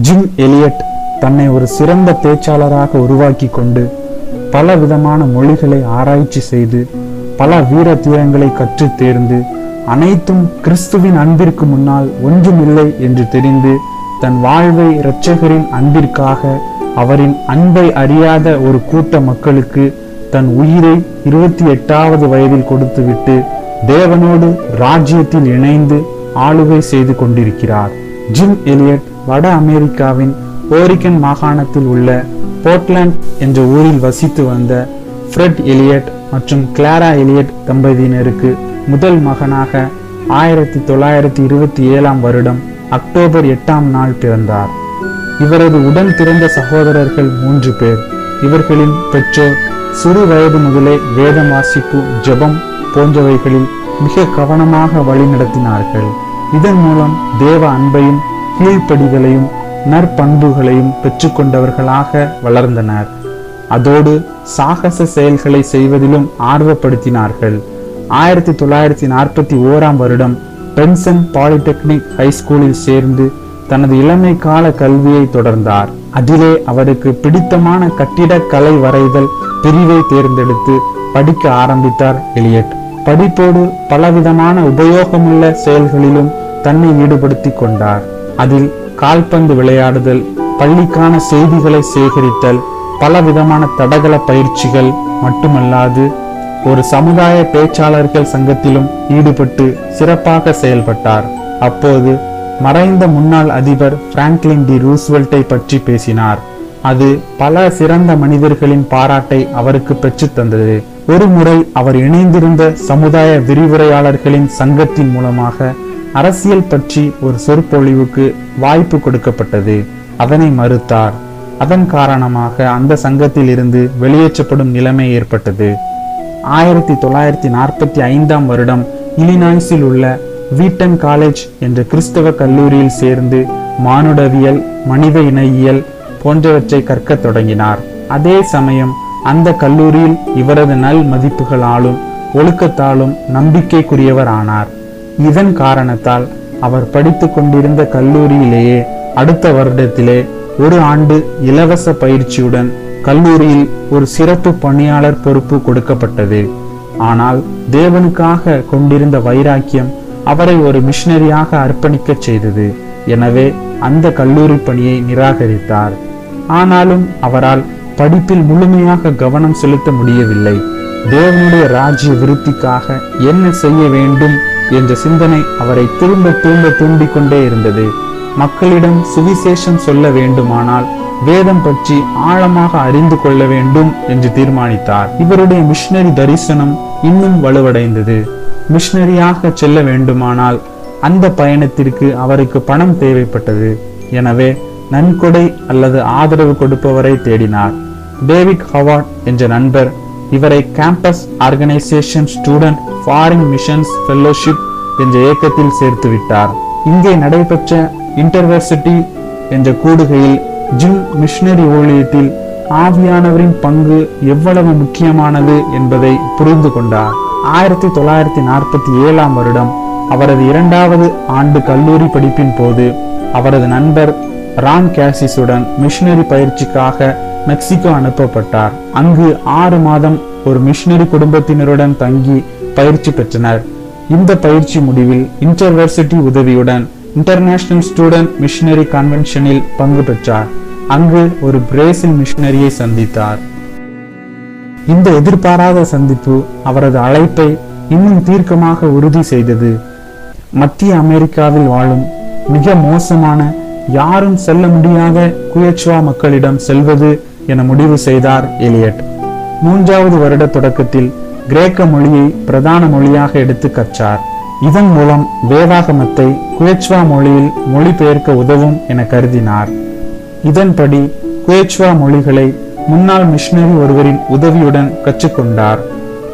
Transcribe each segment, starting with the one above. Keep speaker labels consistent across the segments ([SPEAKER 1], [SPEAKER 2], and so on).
[SPEAKER 1] Gym Eliot தன்னை ஒரு சிறந்த பேச்சாளராக உருவாக்கி கொண்டு பல விதமான மொழிகளை ஆராய்ச்சி செய்து பல வீர தீரங்களை கற்று தேர்ந்து அனைத்தும் கிறிஸ்துவின் அன்பிற்கு முன்னால் ஒன்றுமில்லை என்று தெரிந்து தன் வாழ்வை இரட்சகரின் அன்பிற்காக அவரின் அன்பை அறியாத ஒரு கூட்ட மக்களுக்கு தன் உயிரை இருபத்தி எட்டாவது வயதில் கொடுத்துவிட்டு தேவனோடு ராஜ்யத்தில் இணைந்து ஆளுகை செய்து கொண்டிருக்கிறார். ஜிம் எலியட் வட அமெரிக்காவின் ஓரிகன் மாகாணத்தில் உள்ள போர்ட்லாண்ட் என்ற ஊரில் வசித்து வந்த ஃப்ரெட் எலியட் மற்றும் கிளாரா எலியட் தம்பதியினருக்கு முதல் மகனாக ஆயிரத்தி தொள்ளாயிரத்தி இருபத்தி ஏழாம் வருடம் அக்டோபர் எட்டாம் நாள் பிறந்தார். இவரது உடன் பிறந்த சகோதரர்கள் மூன்று பேர். இவர்களின் பெற்றோர் சிறு வயது முதலே வேதம் வாசிப்பு ஜபம் போன்றவைகளில் மிக கவனமாக வழிநடத்தினார்கள். இதன் மூலம் தேவ அன்பையும் கீழ்ப்படிதலையும் நற்பண்புகளையும் பெற்றுக்கொண்டவர்களாக வளர்ந்தனர். அதோடு சாகச செயல்களை செய்வதிலும் ஆர்வப்படுத்தினார்கள். ஆயிரத்தி தொள்ளாயிரத்தி நாற்பத்தி ஓராம் வருடம் பென்சன் பாலிடெக்னிக் ஹைஸ்கூலில் சேர்ந்து தனது இளமை கால கல்வியை தொடர்ந்தார். அதிலே அவருக்கு பிடித்தமான கட்டிடக்கலை வரைதல் பிரிவை தேர்ந்தெடுத்து படிக்க ஆரம்பித்தார் எலியட். படிப்போடு பலவிதமான உபயோகமுள்ள செயல்களிலும் தன்னை ஈடுபடுத்திக் கொண்டார். அதில் கால்பந்து விளையாடுதல் பள்ளிக்கான செய்திகளை சேகரித்தல் பலவிதமான தடகள பயிற்சிகள் மட்டுமல்லாது ஒரு சமுதாய பேச்சாளர்கள் சங்கத்திலும் ஈடுபட்டு சிறப்பாக செயல்பட்டார். அப்போது மறைந்த முன்னாள் அதிபர் பிராங்க்லின் டி ரூஸ்வெல்ட்டை பற்றி பேசினார். அது பல சிறந்த மனிதர்களின் பாராட்டை அவருக்கு பெற்று தந்தது. ஒரு முறை அவர் இணைந்திருந்த சமுதாய விரிவுரையாளர்களின் சங்கத்தின் மூலமாக அரசியல் பற்றி ஒரு சொற்பொழிவுக்கு வாய்ப்பு கொடுக்கப்பட்டது. அதனை மறுத்தார். அதன் காரணமாக அந்த சங்கத்தில் இருந்து வெளியேற்றப்படும் நிலைமை ஏற்பட்டது. ஆயிரத்தி தொள்ளாயிரத்தி நாற்பத்தி ஐந்தாம் வருடம் இலினாய்ஸில் உள்ள வீட்டன் காலேஜ் என்ற கிறிஸ்தவ கல்லூரியில் சேர்ந்து மானுடவியல் மனித இணையியல் போன்றவற்றை கற்கத் தொடங்கினார். அதே சமயம் அந்த கல்லூரியில் இவரது நல் மதிப்புகளாலும் ஒழுக்கத்தாலும் நம்பிக்கைக்குரியவர் ஆனார். இதன் காரணத்தால் அவர் படித்து கொண்டிருந்த கல்லூரியிலேயே அடுத்த வருடத்திலே ஒரு ஆண்டு இலவச பயிற்சியுடன் கல்லூரியில் ஒரு சிறப்பு பணியாளர் பொறுப்பு கொடுக்கப்பட்டது. ஆனால் தேவனுக்காக கொண்டிருந்த வைராக்கியம் அவரை ஒரு மிஷினரியாக அர்ப்பணிக்கச் செய்தது. எனவே அந்த கல்லூரி பணியை நிராகரித்தார். ஆனாலும் அவரால் படிப்பில் முழுமையாக கவனம் செலுத்த முடியவில்லை. தேவனுடைய ராஜ்ய விருத்திக்காக என்ன செய்ய வேண்டும் என்ற சிந்தனை அவரை திரும்ப திரும்ப தூண்டிக் கொண்டே இருந்தது. மக்களிடம் சுவிசேஷம் சொல்ல வேண்டுமானால் வேதம் பற்றி ஆழமாக அறிந்து கொள்ள வேண்டும் என்று தீர்மானித்தார். இவருடைய மிஷனரி தரிசனம் இன்னும் வலுவடைந்தது. மிஷினரியாக செல்ல வேண்டுமானால் அந்த பயணத்திற்கு அவருக்கு பணம் தேவைப்பட்டது. எனவே நன்கொடை அல்லது ஆதரவு கொடுப்பவரை தேடினார். டேவிட் ஹவார்ட் என்ற நண்பர் இவரை campus organisation student foreign missions fellowship என்ற இயக்கத்தில் சேர்த்து விட்டார். இங்கே நடைபெற்ற இன்டர்வர்சிட்டி என்ற கூடுகையில் ஜிம் மிஷனரி ஊழியத்தில் ஆவியானவரின் பங்கு எவ்வளவு முக்கியமானது என்பதை புரிந்து கொண்டார். ஆயிரத்தி தொள்ளாயிரத்தி நாற்பத்தி ஏழாம் வருடம் அவரது இரண்டாவது ஆண்டு கல்லூரி படிப்பின் போது அவரது நண்பர் ரான் கேசிஸுடன் மிஷனரி பயிற்சிக்காக மெக்சிகோ அனுப்பப்பட்டார். அங்கு ஆறு மாதம் ஒரு மிஷினரி குடும்பத்தினருடன் தங்கி பயிற்சி பெற்றனர். இந்த பயிற்சி முடிவில் இன்டர்வர்சிட்டி உதவியுடன் இன்டர்நேஷனல் ஸ்டூடெண்ட் மிஷினரி கன்வென்ஷனில் பங்கு பெற்றார். அங்கு ஒரு பிரேசில் மிஷினரியை சந்தித்தார். இந்த எதிர்பாராத சந்திப்பு அவரது அழைப்பை இன்னும் தீர்க்கமாக உறுதி செய்தது. மத்திய அமெரிக்காவில் வாழும் மிக மோசமான யாரும் செல்ல முடியாத குயச்சுவா மக்களிடம் செல்வது என முடிவு செய்தார் எலியட். மூன்றாவது வருட தொடக்கத்தில் கிரேக்க மொழியை பிரதான மொழியாக எடுத்து கற்றார். இதன் மூலம் வேதாகமத்தை குயச்வா மொழியில் மொழிபெயர்க்க உதவும் என கருதினார். இதன்படி குயச்வா மொழிகளை முன்னாள் மிஷினரி ஒருவரின் உதவியுடன் கற்றுக்கொண்டார்.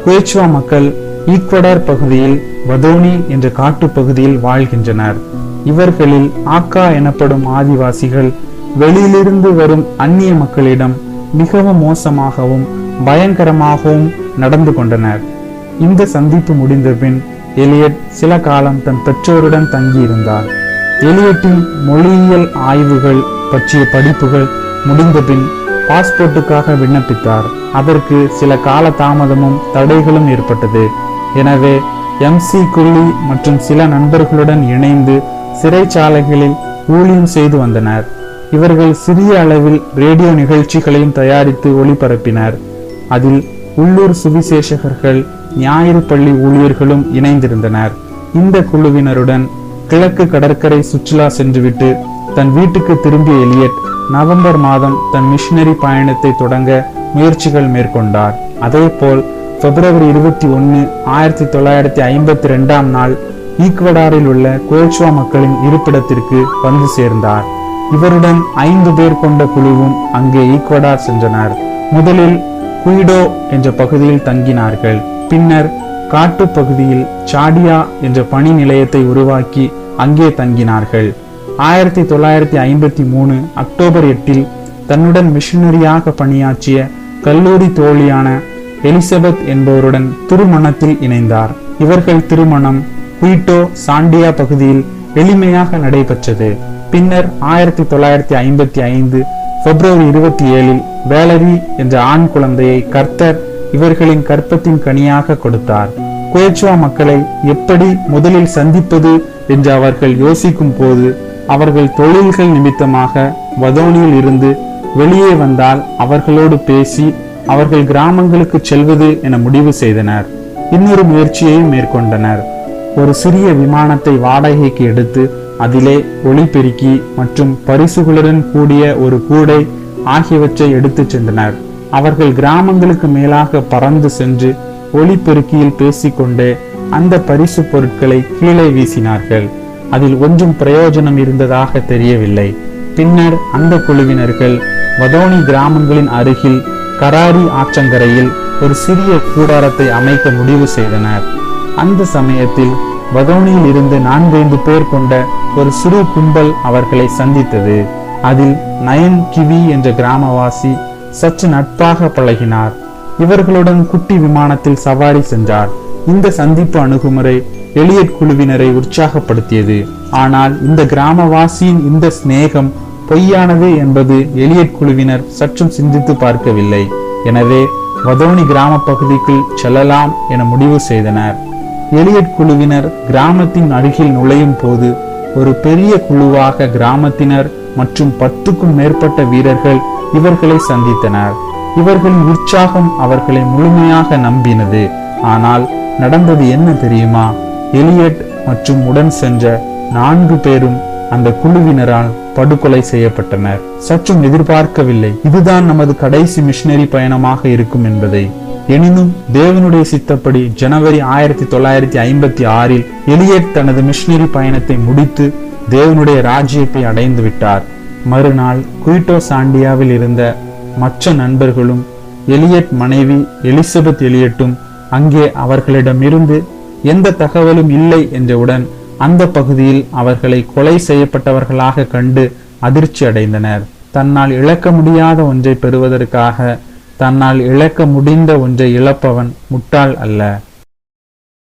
[SPEAKER 1] குயச்வா மக்கள் ஈக்வடர் பகுதியில் வதோனி என்ற காட்டுப் பகுதியில் வாழ்கின்றனர். இவர்களில் ஆக்கா எனப்படும் ஆதிவாசிகள் வெளியிலிருந்து வரும் அந்நிய மக்களிடம் மிகவும் மோசமாகவும் பயங்கரமாகவும் நடந்து கொண்டனர். இந்த சந்திப்பு முடிந்த பின் எலியட் சில காலம் தன் பெற்றோருடன் தங்கியிருந்தார். எலியட்டின் மொழியியல் ஆய்வுகள் பற்றிய படிப்புகள் முடிந்தபின் பாஸ்போர்ட்டுக்காக விண்ணப்பித்தார். அதற்கு சில கால தாமதமும் தடைகளும் ஏற்பட்டது. எனவே எம். சி. குள்ளி மற்றும் சில நண்பர்களுடன் இணைந்து சிறைச்சாலைகளில் ஊழியம் செய்து வந்தனர். இவர்கள் சிறிய அளவில் ரேடியோ நிகழ்ச்சிகளையும் தயாரித்து ஒளிபரப்பினர். அதில் உள்ளூர் சுவிசேஷகர்கள் ஞாயிறு பள்ளி ஊழியர்களும் இணைந்திருந்தனர். இந்த குழுவினருடன் கிழக்கு கடற்கரை சுற்றுலா சென்றுவிட்டு தன் வீட்டுக்கு திரும்பிய எலியட் நவம்பர் மாதம் தன் மிஷினரி பயணத்தை தொடங்க முயற்சிகள் மேற்கொண்டார். அதேபோல் பிப்ரவரி இருபத்தி ஒன்று ஆயிரத்தி தொள்ளாயிரத்தி ஐம்பத்தி ரெண்டாம் நாள் ஈக்வடாரில் உள்ள கோச்சுவா மக்களின் இருப்பிடத்திற்கு வந்து சேர்ந்தார். இவருடன் ஐந்து பேர் கொண்ட குழுவும் அங்கே ஈக்வடார் சென்றனர். முதலில் குயிடோ என்ற பகுதியில் தங்கினார்கள். பின்னர் காட்டுப் பகுதியில் சாடியா என்ற பணி நிலையத்தை உருவாக்கி அங்கே தங்கினார்கள். ஆயிரத்தி தொள்ளாயிரத்தி ஐம்பத்தி மூணு அக்டோபர் எட்டில் தன்னுடன் மிஷனரியாக பணியாற்றிய கல்லூரி தோழியான எலிசபெத் என்பவருடன் திருமணத்தில் இணைந்தார். இவர்கள் திருமணம் குயிட்டோ சாண்டியா பகுதியில் எளிமையாக நடைபெற்றது. பின்னர் ஆயிரத்தி தொள்ளாயிரத்தி ஐம்பத்தி ஐந்து பிப்ரவரி இருபத்தி ஏழில் வேலரி என்ற ஆண் குழந்தையை கர்த்தர் இவர்களின் கற்பத்தின் கனியாக கொடுத்தார். குயச்சுவா மக்களை எப்படி முதலில் சந்திப்பது என்று அவர்கள் யோசிக்கும் போது அவர்கள் தொழில்கள் நிமித்தமாக வதோனியில் இருந்து வெளியே வந்தால் அவர்களோடு பேசி அவர்கள் கிராமங்களுக்கு செல்வது என முடிவு செய்தனர். இன்னொரு முயற்சியையும் மேற்கொண்டனர். ஒரு சிறிய விமானத்தை வாடகைக்கு எடுத்து அதிலே ஒளிபெருக்கி மற்றும் பரிசுகளுடன் கூடிய ஒரு கூடை ஆகியவற்றை எடுத்துச் சென்றனர். அவர்கள் கிராமங்களுக்கு மேலாக பறந்து சென்று ஒளிபெருக்கியில் பேசிக்கொண்டு அந்த பரிசு பொருட்களை கீழே வீசினார்கள். அதில் ஒன்றும் பிரயோஜனம் இருந்ததாக தெரியவில்லை. பின்னர் அந்த குழுவினர்கள் வதோனி கிராமங்களின் அருகில் கராரி ஆற்றங்கரையில் ஒரு சிறிய கூடாரத்தை அமைக்க முடிவு செய்தனர். அந்த சமயத்தில் வதோனியில் இருந்து நான்கைந்து பேர் கொண்ட ஒரு சிறு கும்பல் அவர்களை சந்தித்தது. அதில் நயன் கிவி என்ற கிராமவாசி சற்று நட்பாக பழகினார். இவர்களுடன் குட்டி விமானத்தில் சவாரி சென்றார். இந்த சந்திப்பு அணுகுமுறை எளியட் குழுவினரை உற்சாகப்படுத்தியது. ஆனால் இந்த கிராமவாசியின் இந்த சிநேகம் பொய்யானது என்பது எளியட் குழுவினர் சற்றும் சிந்தித்து பார்க்கவில்லை. எனவே வதோனி கிராம பகுதிக்குள் செல்லலாம் என முடிவு செய்தனர். எலியட் குழுவினர் கிராமத்தின் அருகில் நுழையும் போது ஒரு பெரிய குழுவாக கிராமத்தினர் மற்றும் பத்துக்கும் மேற்பட்ட வீரர்கள் இவர்களை சந்தித்தனர். இவர்களின் உற்சாகம் அவர்களை முழுமையாக நம்பினது. ஆனால் நடந்தது என்ன தெரியுமா? எலியட் மற்றும் உடன் சென்ற நான்கு பேரும் அந்த குழுவினரால் படுகொலை செய்யப்பட்டனர். சற்றும் எதிர்பார்க்கவில்லை. இதுதான் நமது கடைசி மிஷினரி பயணமாக இருக்கும் என்பதை. எனினும் தேவனுடைய சித்தப்படி ஜனவரி ஆயிரத்தி தொள்ளாயிரத்தி ஐம்பத்தி ஆறில் எலியட் தனது மிஷினரி பயணத்தை முடித்து தேவனுடைய ராஜ்யத்தை அடைந்து விட்டார். மறுநாள் குயிட்டோ சாண்டியாவில் இருந்த மற்ற நண்பர்களும் எலியட் மனைவி எலிசபெத் எலியட்டும் அங்கே அவர்களிடமிருந்து எந்த தகவலும் இல்லை என்றவுடன் அந்த பகுதியில் அவர்களை கொலை செய்யப்பட்டவர்களாக கண்டு அதிர்ச்சி அடைந்தனர் தன்னால் இழக்க முடியாத ஒன்றை பெறுவதற்காக தன்னால் இழக்க முடிந்த ஒன்றை இழப்பவன் முட்டாள் அல்ல.